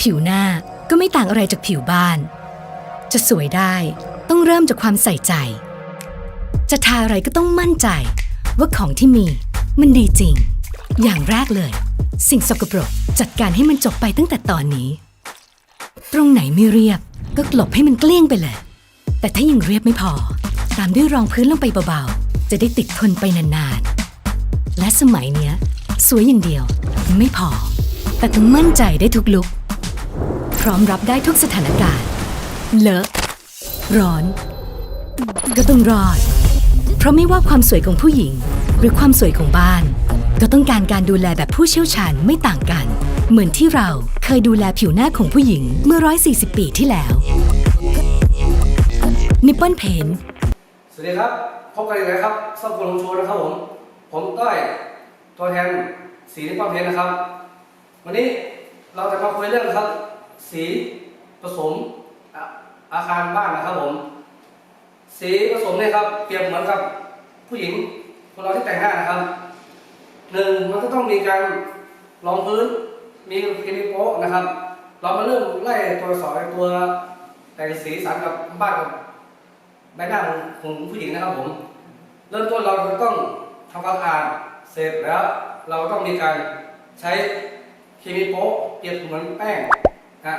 ผิวหน้าก็ไม่ต่างอะไรจากผิวบ้าน จะสวยได้ต้องเริ่มจากความใส่ใจ จะทาอะไรก็ต้องมั่นใจว่าของที่มีมันดีจริง อย่างแรกเลย สิ่งสกปรกจัดการให้มันจบไปตั้งแต่ตอนนี้ ตรงไหนไม่เรียบก็กลบให้มันเกลี้ยงไปเลย แต่ถ้ายังเรียบไม่พอ ตามด้วยรองพื้นลงไปเบาๆ จะได้ติดทนไปนานๆ และสมัยเนี้ย สวยอย่างเดียว ไม่พอ แต่ต้องมั่นใจได้ทุกลุก ร้อมรับได้ทุกสถานการณ์ เลอะ ร้อน ก็ต้องรอด เพราะไม่ว่าความสวยของผู้หญิง หรือความสวยของบ้าน ก็ต้องการการดูแลแบบผู้เชี่ยวชาญไม่ต่างกัน เหมือนที่เราเคยดูแลผิวหน้าของผู้หญิงเมื่อ 140 ปีที่แล้วนิปปอนเพนสวัสดีครับ พบกันอีกแล้วครับซ่อมกลงโชว์นะครับผม ผมต้อยตัวแทนสีนิปปอนเพนนะครับ วันนี้เราจะมาคุยเรื่องครับ สีผสมอาคารบ้านนะครับผม สีผสมเนี่ยครับเปรียบเหมือนกับผู้หญิงคนเราที่แต่งหน้านะครับหนึ่งมันก็ต้องมีการรองพื้น มีเคมีโป๊ะนะครับ เรามาเริ่มไล่ตัวสอยตัวแต่งสีสันกับบ้านกับใบหน้าของผู้หญิงนะครับผม เริ่มต้นเราต้องทำความสะอาดเสร็จแล้ว เราต้องมีการใช้เคมีโป๊ะเปรียบเหมือนแป้ง นะ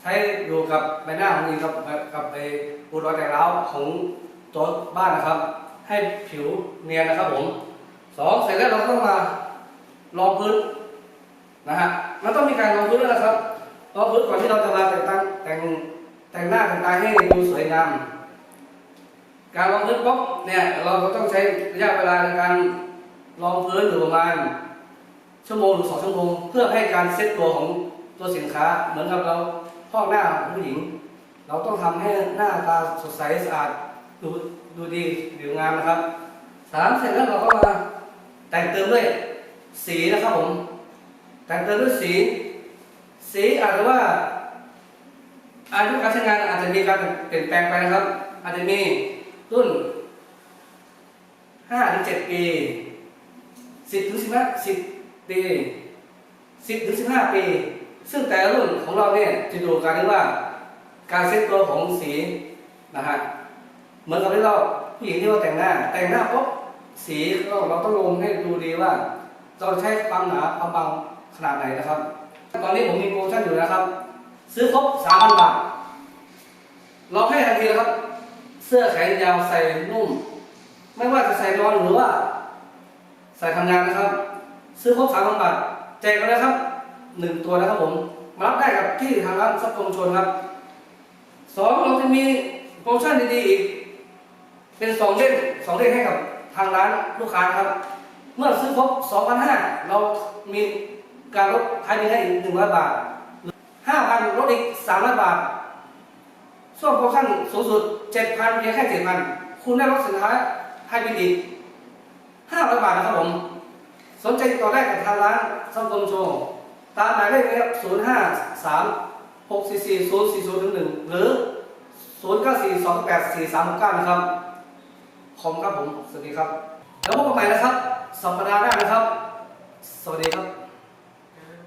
ใช้อยู่กับใบหน้าของนี้กับกับไอ้ปูรอยแต่งร้าวของตัวบ้านนะครับ ให้ผิวเนียนนะครับผมสองเสร็จแล้วเราต้องมารองพื้นนะฮะมันต้องมีการรองพื้นด้วยนะครับรองพื้นก่อนที่เราจะมาแต่งตั้งแต่งแต่งหน้าแต่งตาให้ดูสวยงามการรองพื้นป๊อกเนี่ยเราก็ต้องใช้ระยะเวลาในการรองพื้นอยู่ประมาณชั่วโมงหรือสองชั่วโมง เพื่อให้การเซ็ตตัวของ ตัวสินค้าเหมือนกับเราพอกหน้าของผู้หญิง เราต้องทำให้หน้าตาสดใสสะอาดดูดูดีผิวงามนะครับสามเสร็จแล้วเราก็มาแต่งเติมด้วยสีนะครับผม แต่งเติมด้วยสี สีอาจจะว่าอายุการใช้งานอาจจะมีการเปลี่ยนแปลงไปนะครับ อาจจะมีรุ่น5ถึง7ปี10ถึง15 10ปี10ถึง15ปี ซึ่งแต่ละรุ่นของเราเนี่ยจะดูการที่ว่า การเซ็ตตัวของสีนะฮะเหมือนกับที่เราผู้หญิงที่เราแต่งหน้า แต่งหน้าปุ๊บสีเราเราต้องลงให้ดูดีว่า เราใช้ความหนาความบางขนาดไหนนะครับ ตอนนี้ผมมีโปรโมชั่นอยู่นะครับ ซื้อครบ3,000บาทเราให้ทันทีนะครับ เสื้อแขนยาวใส่นุ่ม ไม่ว่าจะใส่นอนหรือว่า ใส่ทำงานนะครับ ซื้อครบสามพันบาทแจกกันนะครับ หนึ่งตัวนะครับผมมารับได้กับที่ทางร้านซับกรมชนครับสองเราจะมีโปรโมชั่นดีๆอีก เป็นสองเล่นสองเล่นให้กับทางร้านลูกค้าครับ เมื่อซื้อครบ2,500เรามีการลดภายในให้อีก100บาท5,000ลดอีก300บาทช่วงโปรโมชั่นสูงสุด 7,000เพียงแค่7,000คุณได้ลดสินค้าให้ไปอีก500บาทนะครับผม สนใจติดต่อได้กับทางร้านซัมซุงโชว์ ตามหมายเลขนะครับ0 5 3 6 4 4 0 4 0 1หรือ0 9 4 2 8 4 3 6 9นะครับขอบคุณครับผม สวัสดีครับ แล้วพบกันใหม่นะครับ สัปดาห์หน้านะครับ สวัสดีครับ